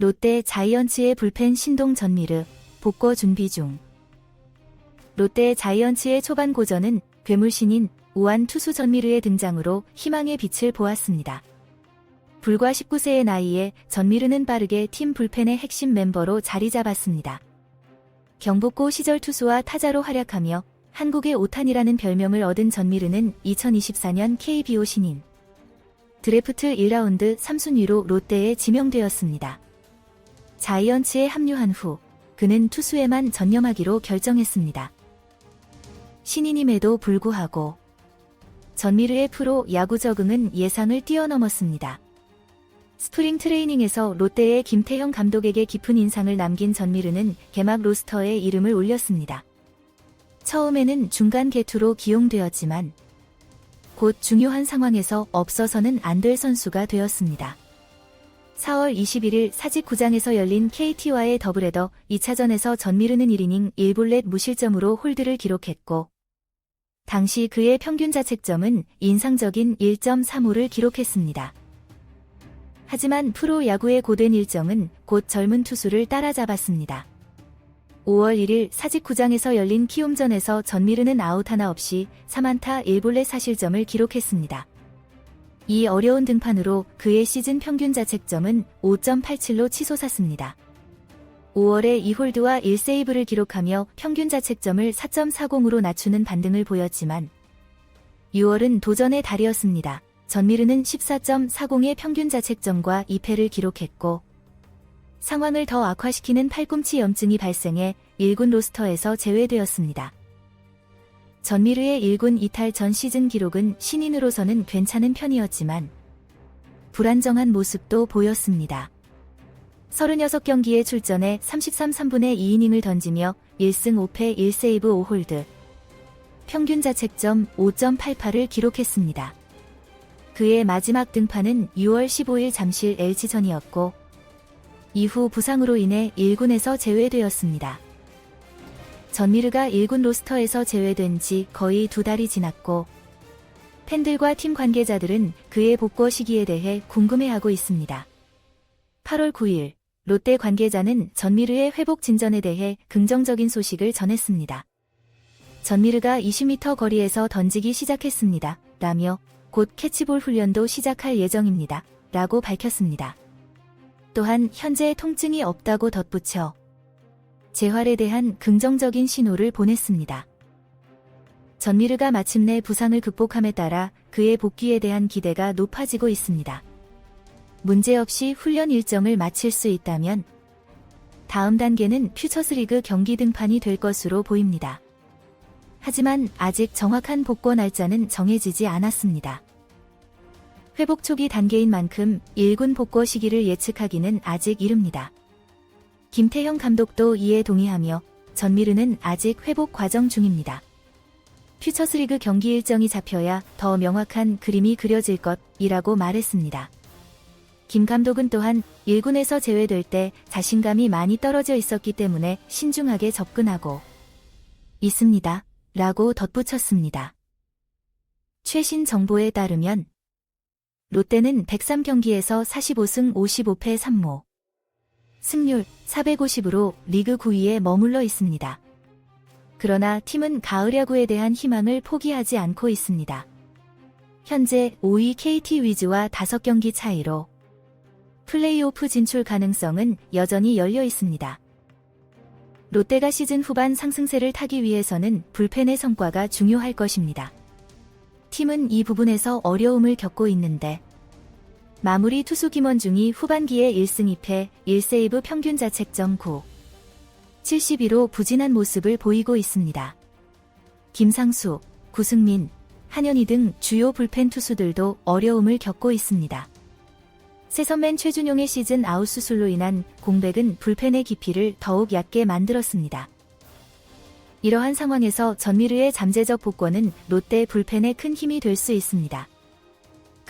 롯데 자이언츠의 불펜 신동 전미르, 복거 준비 중. 롯데 자이언츠의 초반 고전은 괴물신인 우한 투수 전미르의 등장으로 희망의 빛을 보았습니다. 불과 19세의 나이에 전미르는 빠르게 팀 불펜의 핵심 멤버로 자리 잡았습니다. 경복고 시절 투수와 타자로 활약하며 한국의 오탄이라는 별명을 얻은 전미르는 2024년 KBO 신인 드래프트 1라운드 3순위로 롯데에 지명되었습니다. 자이언츠에 합류한 후 그는 투수에만 전념하기로 결정했습니다. 신인임에도 불구하고 전미르의 프로 야구 적응은 예상을 뛰어넘었습니다. 스프링 트레이닝에서 롯데의 김태형 감독에게 깊은 인상을 남긴 전미르는 개막 로스터에 이름을 올렸습니다. 처음에는 중간 개투로 기용되었지만 곧 중요한 상황에서 없어서는 안 될 선수가 되었습니다. 4월 21일 사직구장에서 열린 KT와의 더블헤더 2차전에서 전미르는 1이닝 1볼넷 무실점으로 홀드를 기록했고 당시 그의 평균 자책점은 인상적인 1.35를 기록했습니다. 하지만 프로 야구의 고된 일정은 곧 젊은 투수를 따라잡았습니다. 5월 1일 사직구장에서 열린 키움전에서 전미르는 아웃 하나 없이 3안타 1볼넷 사실점을 기록했습니다. 이 어려운 등판으로 그의 시즌 평균 자책점은 5.87로 치솟았습니다. 5월에 2홀드와 1세이브를 기록하며 평균 자책점을 4.40으로 낮추는 반등을 보였지만 6월은 도전의 달이었습니다. 전미르는 14.40의 평균 자책점과 2패를 기록했고 상황을 더 악화시키는 팔꿈치 염증이 발생해 1군 로스터에서 제외되었습니다. 전미르의 1군 이탈 전 시즌 기록은 신인으로서는 괜찮은 편이었지만 불안정한 모습도 보였습니다. 36경기에 출전해 33 3분의 2이닝을 던지며 1승 5패 1세이브 5홀드 평균 자책점 5.88을 기록했습니다. 그의 마지막 등판은 6월 15일 잠실 LG전이었고 이후 부상으로 인해 1군에서 제외되었습니다. 전미르가 1군 로스터에서 제외된 지 거의 두 달이 지났고 팬들과 팀 관계자들은 그의 복구 시기에 대해 궁금해하고 있습니다. 8월 9일 롯데 관계자는 전미르의 회복 진전에 대해 긍정적인 소식을 전했습니다. 전미르가 20m 거리에서 던지기 시작했습니다. 라며 곧 캐치볼 훈련도 시작할 예정입니다. 라고 밝혔습니다. 또한 현재 통증이 없다고 덧붙여 재활에 대한 긍정적인 신호를 보냈습니다. 전미르가 마침내 부상을 극복함에 따라 그의 복귀에 대한 기대가 높아지고 있습니다. 문제없이 훈련 일정을 마칠 수 있다면 다음 단계는 퓨처스리그 경기 등판이 될 것으로 보입니다. 하지만 아직 정확한 복권 날짜는 정해지지 않았습니다. 회복 초기 단계인 만큼 1군 복구 시기를 예측하기는 아직 이릅니다. 김태형 감독도 이에 동의하며 전미르는 아직 회복 과정 중입니다. 퓨처스리그 경기 일정이 잡혀야 더 명확한 그림이 그려질 것이라고 말했습니다. 김 감독은 또한 1군에서 제외될 때 자신감이 많이 떨어져 있었기 때문에 신중하게 접근하고 있습니다. 라고 덧붙였습니다. 최신 정보에 따르면 롯데는 103경기에서 45승 55패 3무 승률 450으로 리그 9위에 머물러 있습니다. 그러나 팀은 가을 야구에 대한 희망을 포기하지 않고 있습니다. 현재 5위 KT 위즈와 5경기 차이로 플레이오프 진출 가능성은 여전히 열려 있습니다. 롯데가 시즌 후반 상승세를 타기 위해서는 불펜의 성과가 중요할 것입니다. 팀은 이 부분에서 어려움을 겪고 있는데 마무리 투수 김원중이 후반기에 1승 2패 1세이브 평균 자책점 9 72로 부진한 모습을 보이고 있습니다. 김상수, 구승민, 한현희 등 주요 불펜 투수들도 어려움을 겪고 있습니다. 세선맨 최준용의 시즌 아웃 수술로 인한 공백은 불펜의 깊이를 더욱 얕게 만들었습니다. 이러한 상황에서 전미르의 잠재적 복권은 롯데 불펜에 큰 힘이 될 수 있습니다.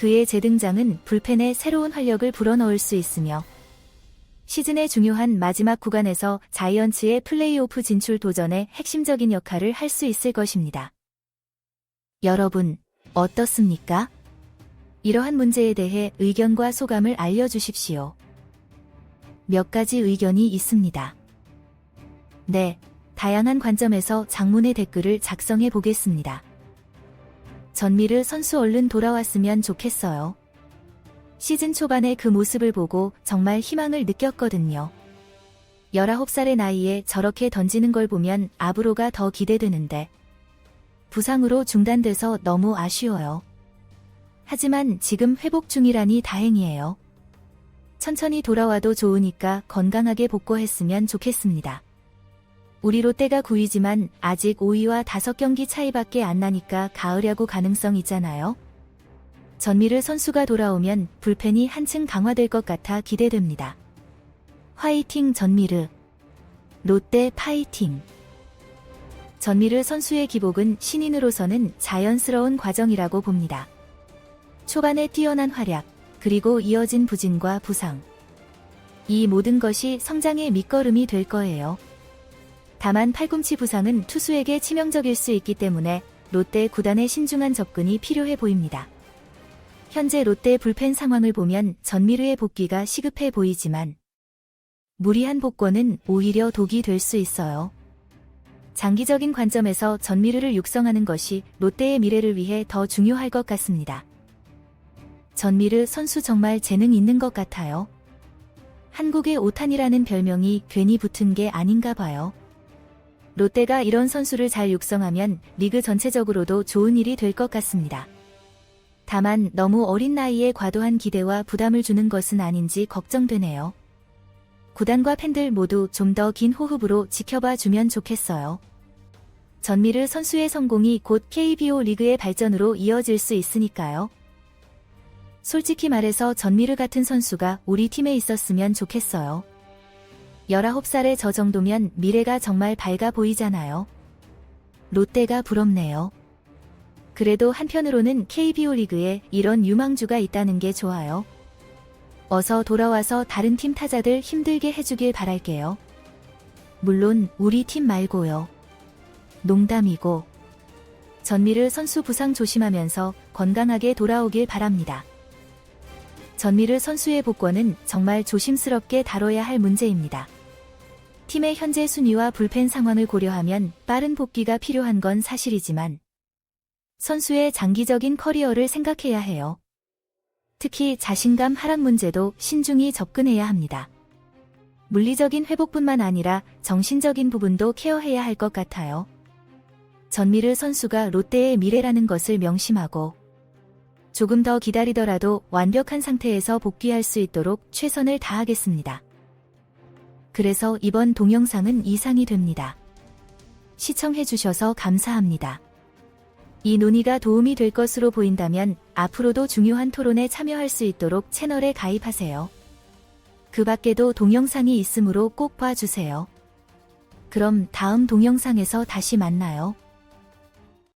그의 재등장은 불펜에 새로운 활력을 불어넣을 수 있으며 시즌의 중요한 마지막 구간에서 자이언츠의 플레이오프 진출 도전에 핵심적인 역할을 할 수 있을 것입니다. 여러분, 어떻습니까? 이러한 문제에 대해 의견과 소감을 알려주십시오. 몇 가지 의견이 있습니다. 네, 다양한 관점에서 장문의 댓글을 작성해 보겠습니다. 전미르 선수 얼른 돌아왔으면 좋겠어요. 시즌 초반에 그 모습을 보고 정말 희망을 느꼈거든요. 19살의 나이에 저렇게 던지는 걸 보면 앞으로가 더 기대되는데 부상으로 중단돼서 너무 아쉬워요. 하지만 지금 회복 중이라니 다행이에요. 천천히 돌아와도 좋으니까 건강하게 복구했으면 좋겠습니다. 우리 롯데가 9위지만 아직 5위와 5경기 차이밖에 안 나니까 가을야구 가능성 있잖아요. 전미르 선수가 돌아오면 불펜이 한층 강화될 것 같아 기대됩니다. 화이팅 전미르. 롯데 파이팅. 전미르 선수의 기복은 신인으로서는 자연스러운 과정이라고 봅니다. 초반에 뛰어난 활약, 그리고 이어진 부진과 부상. 이 모든 것이 성장의 밑거름이 될 거예요. 다만 팔꿈치 부상은 투수에게 치명적일 수 있기 때문에 롯데 구단의 신중한 접근이 필요해 보입니다. 현재 롯데 불펜 상황을 보면 전미르의 복귀가 시급해 보이지만 무리한 복권은 오히려 독이 될 수 있어요. 장기적인 관점에서 전미르를 육성하는 것이 롯데의 미래를 위해 더 중요할 것 같습니다. 전미르 선수 정말 재능 있는 것 같아요. 한국의 오탄이라는 별명이 괜히 붙은 게 아닌가 봐요. 롯데가 이런 선수를 잘 육성하면 리그 전체적으로도 좋은 일이 될 것 같습니다. 다만 너무 어린 나이에 과도한 기대와 부담을 주는 것은 아닌지 걱정되네요. 구단과 팬들 모두 좀 더 긴 호흡으로 지켜봐 주면 좋겠어요. 전미르 선수의 성공이 곧 KBO 리그의 발전으로 이어질 수 있으니까요. 솔직히 말해서 전미르 같은 선수가 우리 팀에 있었으면 좋겠어요. 19살의 저 정도면 미래가 정말 밝아 보이잖아요. 롯데가 부럽네요. 그래도 한편으로는 KBO 리그에 이런 유망주가 있다는 게 좋아요. 어서 돌아와서 다른 팀 타자들 힘들게 해주길 바랄게요. 물론 우리 팀 말고요. 농담이고. 전미르 선수 부상 조심하면서 건강하게 돌아오길 바랍니다. 전미르 선수의 복권은 정말 조심스럽게 다뤄야 할 문제입니다. 팀의 현재 순위와 불펜 상황을 고려하면 빠른 복귀가 필요한 건 사실이지만 선수의 장기적인 커리어를 생각해야 해요. 특히 자신감 하락 문제도 신중히 접근해야 합니다. 물리적인 회복뿐만 아니라 정신적인 부분도 케어해야 할 것 같아요. 전미르 선수가 롯데의 미래라는 것을 명심하고 조금 더 기다리더라도 완벽한 상태에서 복귀할 수 있도록 최선을 다하겠습니다. 그래서 이번 동영상은 이상이 됩니다. 시청해주셔서 감사합니다. 이 논의가 도움이 될 것으로 보인다면 앞으로도 중요한 토론에 참여할 수 있도록 채널에 가입하세요. 그 밖에도 동영상이 있으므로 꼭 봐주세요. 그럼 다음 동영상에서 다시 만나요.